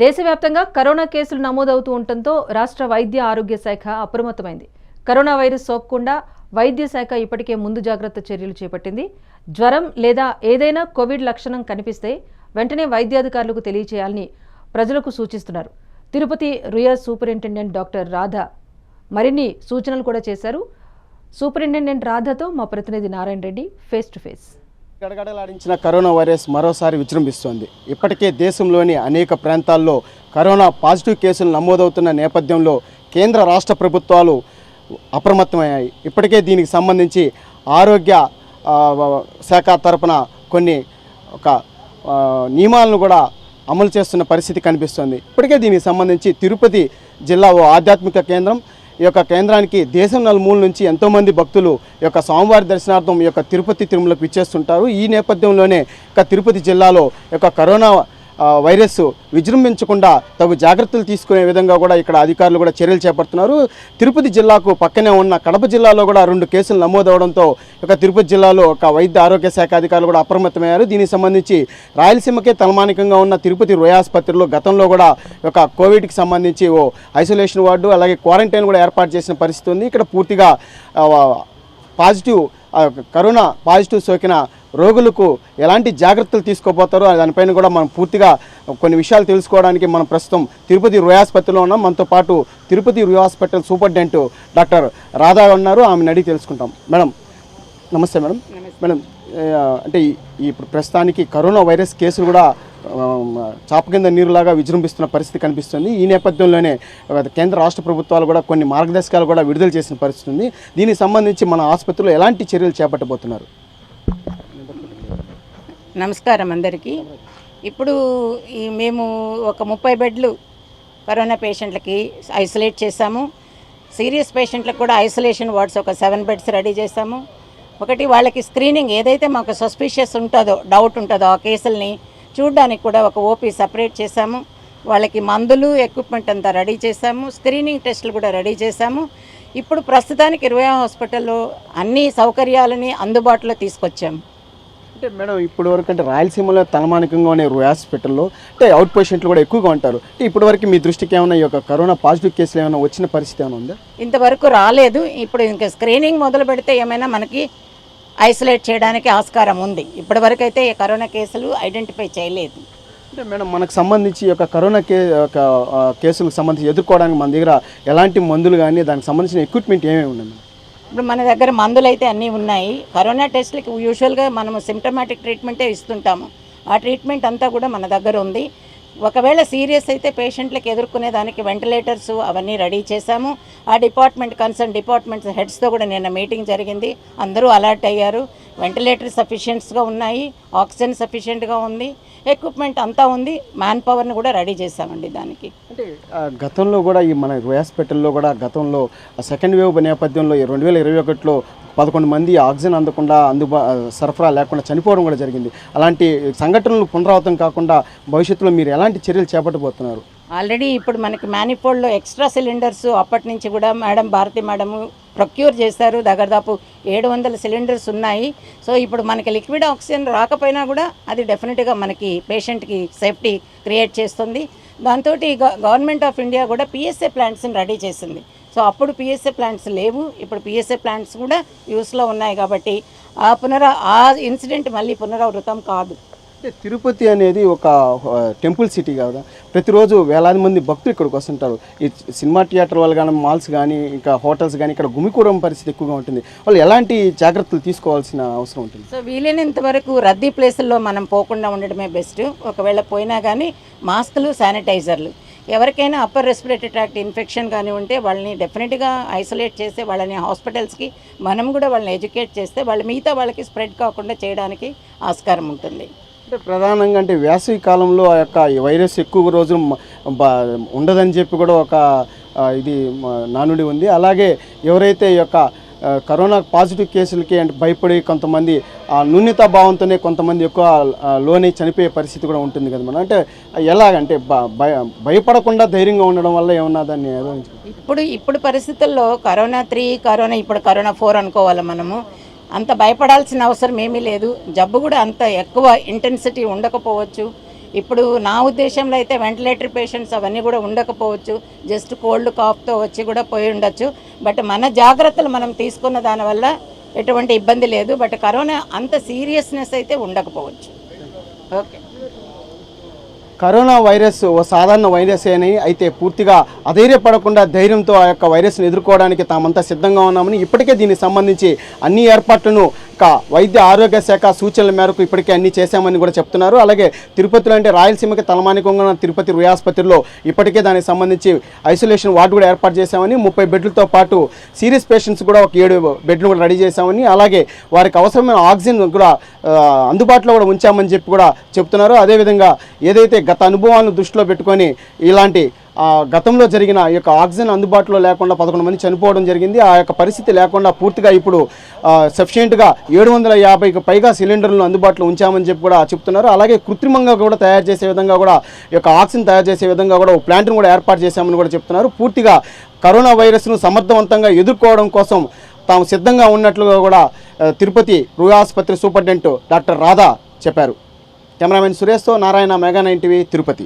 దేశవ్యాప్తంగా కరోనా కేసులు నమోదవుతూ ఉండటంతో రాష్ట్ర వైద్య ఆరోగ్య శాఖ అప్రమత్తమైంది. కరోనా వైరస్ సోకకుండా వైద్య శాఖ ఇప్పటికే ముందు జాగ్రత్త చర్యలు చేపట్టింది. జ్వరం లేదా ఏదైనా కోవిడ్ లక్షణం కనిపిస్తే వెంటనే వైద్యాధికారులకు తెలియచేయాలని ప్రజలకు సూచిస్తున్నారు. తిరుపతి రుయా సూపరింటెండెంట్ డాక్టర్ రాధ మరిన్ని సూచనలు కూడా చేశారు. సూపరింటెండెంట్ రాధాతో మా ప్రతినిధి Narayana Reddy face to face. గడగడలాడించిన corona virus మరోసారి విజృంభిస్తోంది. ఇప్పటికే దేశంలోని అనేక ప్రాంతాల్లో కరోనా పాజిటివ్ కేసులు నమోదవుతున్న నేపథ్యంలో కేంద్ర రాష్ట్ర ప్రభుత్వాలు అప్రమత్తమయ్యాయి. ఇప్పటికే దీనికి సంబంధించి ఆరోగ్య శాఖ తరపున కొన్ని ఒక నియమాలను కూడా అమలు చేస్తున్న పరిస్థితి కనిపిస్తోంది. ఇప్పటికే దీనికి సంబంధించి తిరుపతి జిల్లా ఓ ఆధ్యాత్మిక కేంద్రం ఈ యొక్క కేంద్రానికి దేశం నలుమూల నుంచి ఎంతోమంది భక్తులు ఈ యొక్క స్వామివారి దర్శనార్థం ఈ యొక్క తిరుపతి తిరుమలకు విచ్చేస్తుంటారు. ఈ నేపథ్యంలోనే ఇక తిరుపతి జిల్లాలో యొక్క కరోనా వైరస్ విజృంభించకుండా తగు జాగ్రత్తలు తీసుకునే విధంగా కూడా ఇక్కడ అధికారులు కూడా చర్యలు చేపడుతున్నారు. తిరుపతి జిల్లాకు పక్కనే ఉన్న కడప జిల్లాలో కూడా రెండు కేసులు నమోదవడంతో ఇక తిరుపతి జిల్లాలో ఒక వైద్య ఆరోగ్య శాఖ అధికారులు కూడా అప్రమత్తమయ్యారు. దీనికి సంబంధించి రాయలసీమకే తలమానికంగా ఉన్న తిరుపతి రోయాసుపత్రిలో గతంలో కూడా ఒక కోవిడ్కి సంబంధించి ఓ ఐసోలేషన్ వార్డు అలాగే క్వారంటైన్ కూడా ఏర్పాటు చేసిన పరిస్థితి ఉంది. ఇక్కడ పూర్తిగా పాజిటివ్ కరోనా పాజిటివ్ సోకిన రోగులకు ఎలాంటి జాగ్రత్తలు తీసుకోబోతారో దానిపైన కూడా మనం పూర్తిగా కొన్ని విషయాలు తెలుసుకోవడానికి మనం ప్రస్తుతం తిరుపతి రుయ్ ఆసుపత్రిలో ఉన్నాం. మనతో పాటు Tirupati Ruia hospital superintendent doctor Radha ఉన్నారు. ఆమెను అడిగి తెలుసుకుంటాం. మేడం నమస్తే మేడం. మేడం అంటే ఇప్పుడు ప్రస్తుతానికి కరోనా వైరస్ కేసులు కూడా చాప కింద నీరులాగా విజృంభిస్తున్న పరిస్థితి కనిపిస్తుంది. ఈ నేపథ్యంలోనే కేంద్ర రాష్ట్ర ప్రభుత్వాలు కూడా కొన్ని మార్గదర్శకాలు కూడా విడుదల చేసిన పరిస్థితి ఉంది దీనికి సంబంధించి మన ఆసుపత్రిలో ఎలాంటి చర్యలు చేపట్టబోతున్నారు? నమస్కారం అందరికీ. ఇప్పుడు ఈ మేము ఒక ముప్పై బెడ్లు కరోనా పేషెంట్లకి ఐసోలేట్ చేశాము. సీరియస్ పేషెంట్లకు కూడా ఐసోలేషన్ వార్డ్స్ ఒక సెవెన్ బెడ్స్ రెడీ చేశాము. ఒకటి వాళ్ళకి స్క్రీనింగ్ ఏదైతే మాకు సస్పిషియస్ ఉంటుందో డౌట్ ఉంటుందో ఆ కేసుల్ని చూడడానికి కూడా ఒక ఓపీ సపరేట్ చేశాము. వాళ్ళకి మందులు ఎక్విప్మెంట్ అంతా రెడీ చేశాము. స్క్రీనింగ్ టెస్టులు కూడా రెడీ చేశాము. ఇప్పుడు ప్రస్తుతానికి ఇరవై హాస్పిటల్లో అన్ని సౌకర్యాలని అందుబాటులో తీసుకొచ్చాము. అంటే మేడం ఇప్పటి వరకు అంటే రాయలసీమలో తలమానికంగా ఉన్న హాస్పిటల్లో అంటే అవుట్ పేషెంట్లు కూడా ఎక్కువగా ఉంటారు. అంటే ఇప్పటి వరకు మీ దృష్టికి ఏమైనా ఈ యొక్క కరోనా పాజిటివ్ కేసులు ఏమైనా వచ్చిన పరిస్థితి ఏమైనా ఉందా? ఇంతవరకు రాలేదు. ఇప్పుడు ఇంకా స్క్రీనింగ్ మొదలు పెడితే ఏమైనా మనకి ఐసోలేట్ చేయడానికి ఆస్కారం ఉంది. ఇప్పటివరకు అయితే ఈ కరోనా కేసులు ఐడెంటిఫై చేయలేదు. అంటే మేడం మనకు సంబంధించి ఈ యొక్క కరోనా కే కేసులకు సంబంధించి ఎదుర్కోవడానికి మన దగ్గర ఎలాంటి మందులు కానీ దానికి సంబంధించిన ఎక్విప్మెంట్ ఏమేమి ఉన్నాయి ఇప్పుడు మన దగ్గర మందులు అయితే అన్నీ ఉన్నాయి. కరోనా టెస్ట్లకి యూజువల్గా మనము సిమ్టమాటిక్ ట్రీట్మెంటే ఇస్తుంటాము. ఆ ట్రీట్మెంట్ అంతా కూడా మన దగ్గర ఉంది. ఒకవేళ సీరియస్ అయితే పేషెంట్లకు ఎదుర్కొనే దానికి వెంటిలేటర్స్ అవన్నీ రెడీ చేశాము. ఆ డిపార్ట్మెంట్ కన్సర్న్ డిపార్ట్మెంట్స్ హెడ్స్తో కూడా నిన్న మీటింగ్ జరిగింది. అందరూ అలర్ట్ అయ్యారు. వెంటిలేటర్ సఫిషియెంట్స్గా ఉన్నాయి ఆక్సిజన్ సఫిషియెంట్గా ఉంది ఎక్విప్మెంట్ అంతా ఉంది మ్యాన్ పవర్ని కూడా రెడీ చేశామండి దానికి. అంటే గతంలో కూడా ఈ మన హాస్పిటల్లో కూడా గతంలో సెకండ్ వేవ్ నేపథ్యంలో రెండు వేల ఇరవై ఒకటిలో పదకొండు మంది ఆక్సిజన్ అందకుండా అందుబా సరఫరా లేకుండా చనిపోవడం కూడా జరిగింది. అలాంటి సంఘటనలు పునరావృతం కాకుండా భవిష్యత్తులో మీరు ఎలాంటి చర్యలు చేపట్టబోతున్నారు? ఆల్రెడీ ఇప్పుడు మనకి మ్యానిఫోల్డ్లో ఎక్స్ట్రా సిలిండర్స్ అప్పటి నుంచి కూడా మేడం భారతి మేడము ప్రొక్యూర్ చేశారు. దగ్గరదాపు ఏడు వందల సిలిండర్స్ ఉన్నాయి. సో ఇప్పుడు మనకి లిక్విడ్ ఆక్సిజన్ రాకపోయినా కూడా అది డెఫినెట్గా మనకి పేషెంట్కి సేఫ్టీ క్రియేట్ చేస్తుంది. దాంతో గవర్నమెంట్ ఆఫ్ ఇండియా కూడా పిఎస్ఏ ప్లాంట్స్ని రెడీ చేసింది. సో అప్పుడు పిఎస్ఏ ప్లాంట్స్ లేవు. ఇప్పుడు పిఎస్ఏ ప్లాంట్స్ కూడా యూస్లో ఉన్నాయి కాబట్టి ఆ పునరా ఆ ఇన్సిడెంట్ మళ్ళీ పునరావృతం కాదు. అంటే తిరుపతి అనేది ఒక టెంపుల్ సిటీ కదా. ప్రతిరోజు వేలాది మంది భక్తులు ఇక్కడికి వస్తుంటారు. ఈ సినిమా థియేటర్ వాళ్ళు కానీ మాల్స్ కానీ ఇంకా హోటల్స్ కానీ ఇక్కడ గుమికూడం పరిస్థితి ఎక్కువగా ఉంటుంది. వాళ్ళు ఎలాంటి జాగ్రత్తలు తీసుకోవాల్సిన అవసరం ఉంటుంది? సో వీలైనంత వరకు రద్దీ ప్లేసుల్లో మనం పోకుండా ఉండడమే బెస్ట్. ఒకవేళ పోయినా కానీ మాస్కులు శానిటైజర్లు. ఎవరికైనా అప్పర్ రెస్పిరేటరీ ట్రాక్ట్ ఇన్ఫెక్షన్ కానీ ఉంటే వాళ్ళని డెఫినెట్గా ఐసోలేట్ చేస్తే వాళ్ళని హాస్పిటల్స్కి మనం కూడా వాళ్ళని ఎడ్యుకేట్ చేస్తే వాళ్ళు మిగతా వాళ్ళకి స్ప్రెడ్ కాకుండా చేయడానికి ఆస్కారం ఉంటుంది. అంటే ప్రధానంగా అంటే వేసవి కాలంలో ఆ యొక్క ఈ వైరస్ ఎక్కువ రోజులు ఉండదని చెప్పి కూడా ఒక ఇది నానుడి ఉంది. అలాగే ఎవరైతే ఈ యొక్క కరోనా పాజిటివ్ కేసులకి అంటే భయపడి కొంతమంది ఆ నూన్యత భావంతోనే కొంతమంది ఎక్కువ లోనే చనిపోయే పరిస్థితి కూడా ఉంటుంది కదా మనం. అంటే ఎలాగంటే భయ భయపడకుండా ధైర్యంగా ఉండడం వల్ల ఏమన్నా దాన్ని ఇప్పుడు ఇప్పుడు పరిస్థితుల్లో కరోనా త్రీ కరోనా ఇప్పుడు కరోనా ఫోర్ అనుకోవాలి మనము? అంత భయపడాల్సిన అవసరం ఏమీ లేదు. జబ్బు కూడా అంత ఎక్కువ ఇంటెన్సిటీ ఉండకపోవచ్చు. ఇప్పుడు నా ఉద్దేశంలో అయితే వెంటిలేటర్ పేషెంట్స్ అవన్నీ కూడా ఉండకపోవచ్చు. జస్ట్ కోల్డ్ కాఫ్తో వచ్చి కూడా పోయి ఉండొచ్చు. బట్ మన జాగ్రత్తలు మనం తీసుకున్న దానివల్ల ఎటువంటి ఇబ్బంది లేదు. బట్ కరోనా అంత సీరియస్నెస్ అయితే ఉండకపోవచ్చు. ఓకే. కరోనా వైరస్ ఓ సాధారణ వైరస్ అని అయితే పూర్తిగా అధైర్యపడకుండా ధైర్యంతో ఆ యొక్క వైరస్ను ఎదుర్కోవడానికి తామంతా సిద్ధంగా ఉన్నామని ఇప్పటికే దీనికి సంబంధించి అన్ని ఏర్పాట్లను యొక్క వైద్య ఆరోగ్య శాఖ సూచనల మేరకు ఇప్పటికే అన్ని చేశామని కూడా చెప్తున్నారు. అలాగే తిరుపతిలో అంటే రాయలసీమకి తలమానికంగా ఉన్న తిరుపతి రుయ్ ఇప్పటికే దానికి సంబంధించి ఐసోలేషన్ వార్డు కూడా ఏర్పాటు చేశామని ముప్పై బెడ్లతో పాటు సీరియస్ పేషెంట్స్ కూడా ఒక ఏడు బెడ్లు కూడా రెడీ చేశామని అలాగే వారికి అవసరమైన ఆక్సిజన్ కూడా అందుబాటులో కూడా ఉంచామని చెప్పి కూడా చెప్తున్నారు. అదేవిధంగా ఏదైతే గత అనుభవాలను దృష్టిలో పెట్టుకొని ఇలాంటి గతంలో జరిగిన ఈ యొక్క ఆక్సిజన్ అందుబాటులో లేకుండా పదకొండు మంది చనిపోవడం జరిగింది. ఆ యొక్క పరిస్థితి లేకుండా పూర్తిగా ఇప్పుడు సఫిషియెంట్గా ఏడు వందల యాభైకి పైగా సిలిండర్లను అందుబాటులో ఉంచామని చెప్పి కూడా చెప్తున్నారు. అలాగే కృత్రిమంగా కూడా తయారు చేసే విధంగా కూడా ఈ యొక్క ఆక్సిజన్ తయారు చేసే విధంగా కూడా ఒక ప్లాంట్ను కూడా ఏర్పాటు చేశామని కూడా చెప్తున్నారు. పూర్తిగా కరోనా వైరస్ను సమర్థవంతంగా ఎదుర్కోవడం కోసం తాము సిద్ధంగా ఉన్నట్లుగా కూడా తిరుపతి రుయ్ ఆసుపత్రి సూపరింటెండెంట్ డాక్టర్ రాధా చెప్పారు. Cameraman సురేష్తో Narayana mega nine TV Tirupati.